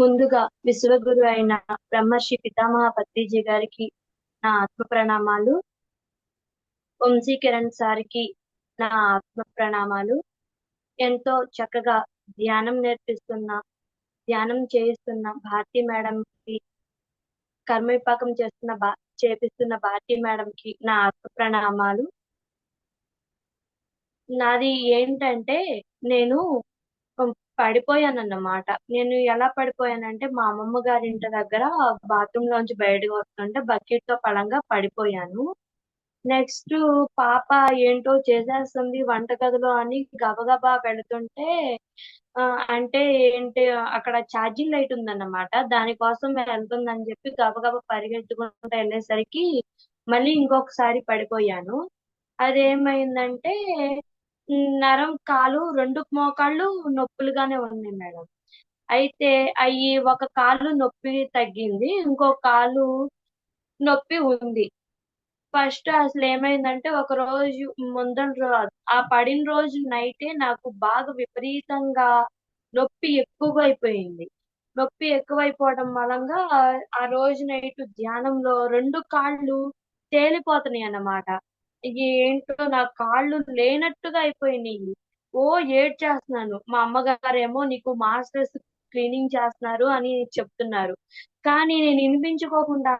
ముందుగా విశ్వగురు అయిన బ్రహ్మర్షి పితామహ పత్రిజీ గారికి నా ఆత్మ ప్రణామాలు వంశీ కిరణ్ సార్కి నా ఆత్మ ప్రణామాలు ఎంతో చక్కగా ధ్యానం నేర్పిస్తున్న ధ్యానం చేయిస్తున్న భారతి మేడంకి కర్మవిపాకం చేస్తున్న బా చేపిస్తున్న భారతి మేడంకి నా ఆత్మ ప్రణామాలు నాది ఏంటంటే నేను పడిపోయానన్నమాట. నేను ఎలా పడిపోయానంటే మా అమ్మమ్మ గారి ఇంటి దగ్గర బాత్రూమ్ లోంచి బయటకు వస్తుంటే బకెట్తో పడంగా పడిపోయాను. నెక్స్ట్ పాప ఏంటో చేసేస్తుంది వంటగదిలో అని గబగబా పెడుతుంటే ఆ, అంటే ఏంటి అక్కడ ఛార్జింగ్ లైట్ ఉందన్నమాట. దానికోసం వెళ్తుందని చెప్పి గబగబా పరిగెత్తుకుంటూ వెళ్ళేసరికి మళ్ళీ ఇంకొకసారి పడిపోయాను. అదేమైందంటే నరం కాలు రెండు మోకాళ్ళు నొప్పులుగానే ఉన్నాయి మేడం. అయితే అవి ఒక కాలు నొప్పి తగ్గింది ఇంకో కాలు నొప్పి ఉంది. ఫస్ట్ అసలు ఏమైందంటే ఒక రోజు ముందర రోజు ఆ పడిన రోజు నైటే నాకు బాగా విపరీతంగా నొప్పి ఎక్కువగా అయిపోయింది నొప్పి ఎక్కువైపోవడం మూలంగా ఆ- రోజు నైట్ ధ్యానంలో రెండు కాళ్ళు తేలిపోతున్నాయి అన్నమాట ఏంటో నా కాళ్ళు లేనట్టుగా అయిపోయినాయి. ఓ ఏడ్చేస్తున్నాను. మా అమ్మగారేమో నీకు మాస్టర్స్ క్లీనింగ్ చేస్తున్నారు అని చెప్తున్నారు. కానీ నేను వినిపించుకోకుండా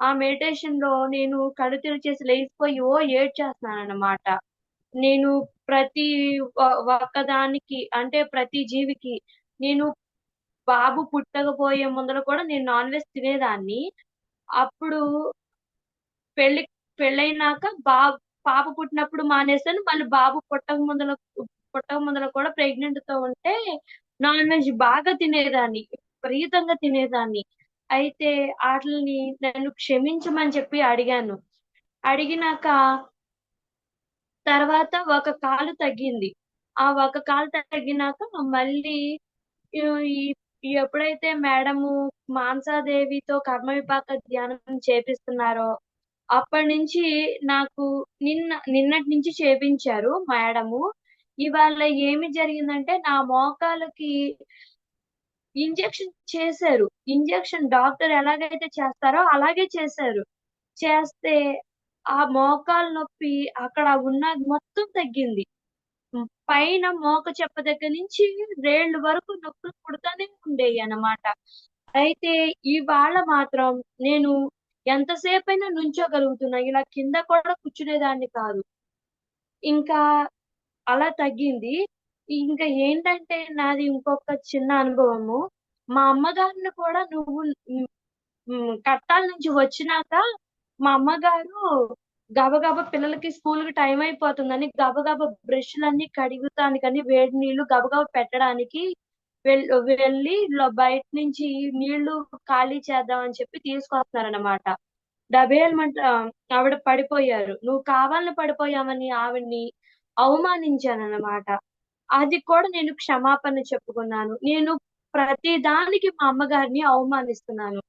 ఆ మెడిటేషన్లో నేను కళ్ళు తెరిచేసి లేచిపోయి ఓ ఏడ్చేస్తున్నాను అన్నమాట నేను ప్రతి ఒక్కదానికి అంటే ప్రతి జీవికి నేను బాబు పుట్టకపోయే ముందర కూడా నేను నాన్ వెజ్ తినేదాన్ని. అప్పుడు పెళ్ళి పెళ్ళైనాక బాబు పాప పుట్టినప్పుడు మానేసాను మళ్ళీ బాబు పుట్టక ముందల పుట్టక ముందర కూడా ప్రెగ్నెంట్తో ఉంటే నాన్ వెజ్ బాగా తినేదాన్ని విపరీతంగా తినేదాన్ని. అయితే వాటిని నన్ను క్షమించమని చెప్పి అడిగాను. అడిగినాక తర్వాత ఒక కాలు తగ్గింది. ఆ ఒక కాలు తగ్గినాక మళ్ళీ ఎప్పుడైతే మేడము మాంసాదేవితో కర్మ విపాక ధ్యానం చేపిస్తున్నారో అప్పటి నుంచి నాకు నిన్న నిన్నటి నుంచి చేపించారు మేడము. ఇవాళ ఏమి జరిగిందంటే నా మోకాలకి ఇంజెక్షన్ చేశారు. ఇంజెక్షన్ డాక్టర్ ఎలాగైతే చేస్తారో అలాగే చేశారు. చేస్తే ఆ మోకాలు నొప్పి అక్కడ ఉన్న మొత్తం తగ్గింది. పైన మోక చెప్ప దగ్గర నుంచి రేళ్ళు వరకు నొప్పులు పుడతానే ఉండేవి అన్నమాట. అయితే ఇవాళ మాత్రం నేను ఎంతసేపు అయినా నుంచోగలుగుతున్నా. ఇలా కింద కూడా కూర్చునేదాన్ని కాదు. ఇంకా అలా తగ్గింది. ఇంకా ఏంటంటే నాది ఇంకొక చిన్న అనుభవము. మా అమ్మగారిని కూడా నువ్వు కట్టాల నుంచి వచ్చినాక మా అమ్మగారు గబగబ పిల్లలకి స్కూల్కి టైం అయిపోతుందని గబగబ బ్రష్లన్నీ కడుగుతానికని వేడి నీళ్ళు గబగబ పెట్టడానికి వెళ్ళి బయట నుంచి నీళ్ళు ఖాళీ చేద్దామని చెప్పి తీసుకొస్తున్నారన్నమాట. డబేల్మంట ఆవిడ పడిపోయారు. నువ్వు కావాలని పడిపోయావని ఆవిడ్ని అవమానించానన్నమాట. అది కూడా నేను క్షమాపణ చెప్పుకున్నాను. నేను ప్రతి దానికి మా అమ్మగారిని అవమానిస్తున్నాను.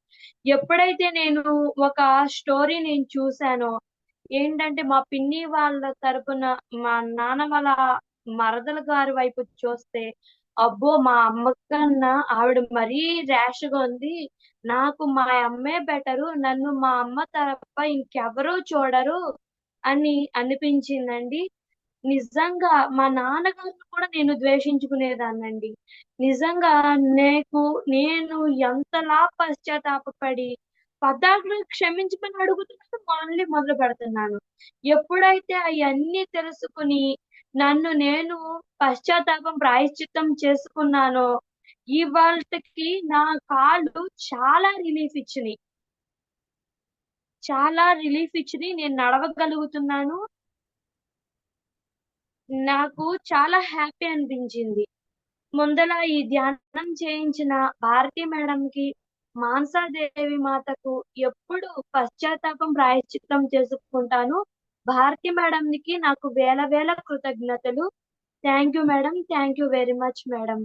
ఎప్పుడైతే నేను ఒక స్టోరీ నేను చూశానో ఏంటంటే మా పిన్ని వాళ్ళ తరపున మా నాన్న వాళ్ళ మరదల గారి వైపు చూస్తే అబ్బో మా అమ్మ కన్నా ఆవిడ మరీ ర్యాష్గా ఉంది. నాకు మా అమ్మే బెటరు నన్ను మా అమ్మ తప్ప ఇంకెవరూ చూడరు అని అనిపించిందండి. నిజంగా మా నాన్నగారిని కూడా నేను ద్వేషించుకునేదాన్నండి. నిజంగా నీకు నేను ఎంతలా పశ్చాత్తాపడి పద్దాకులు క్షమించమని అడుగుతున్నట్టు మళ్ళీ మొదలు పెడుతున్నాను ఎప్పుడైతే అవన్నీ తెలుసుకుని నన్ను నేను పశ్చాత్తాపం ప్రాయశ్చిత్తం చేసుకున్నాను. ఇవాళకి నా కాళ్ళు చాలా రిలీఫ్ ఇచ్చినాయి. చాలా రిలీఫ్ ఇచ్చినాయి. నేను నడవగలుగుతున్నాను. నాకు చాలా హ్యాపీ అనిపించింది. ముందల ఈ ధ్యానం చేయించిన భారతి మేడంకి మాన్సాదేవి మాతకు ఎప్పుడు పశ్చాత్తాపం ప్రాయశ్చిత్తం చేసుకుంటాను. భారతి మేడంకి నాకు వేల వేల కృతజ్ఞతలు. Thank you madam thank you very much madam.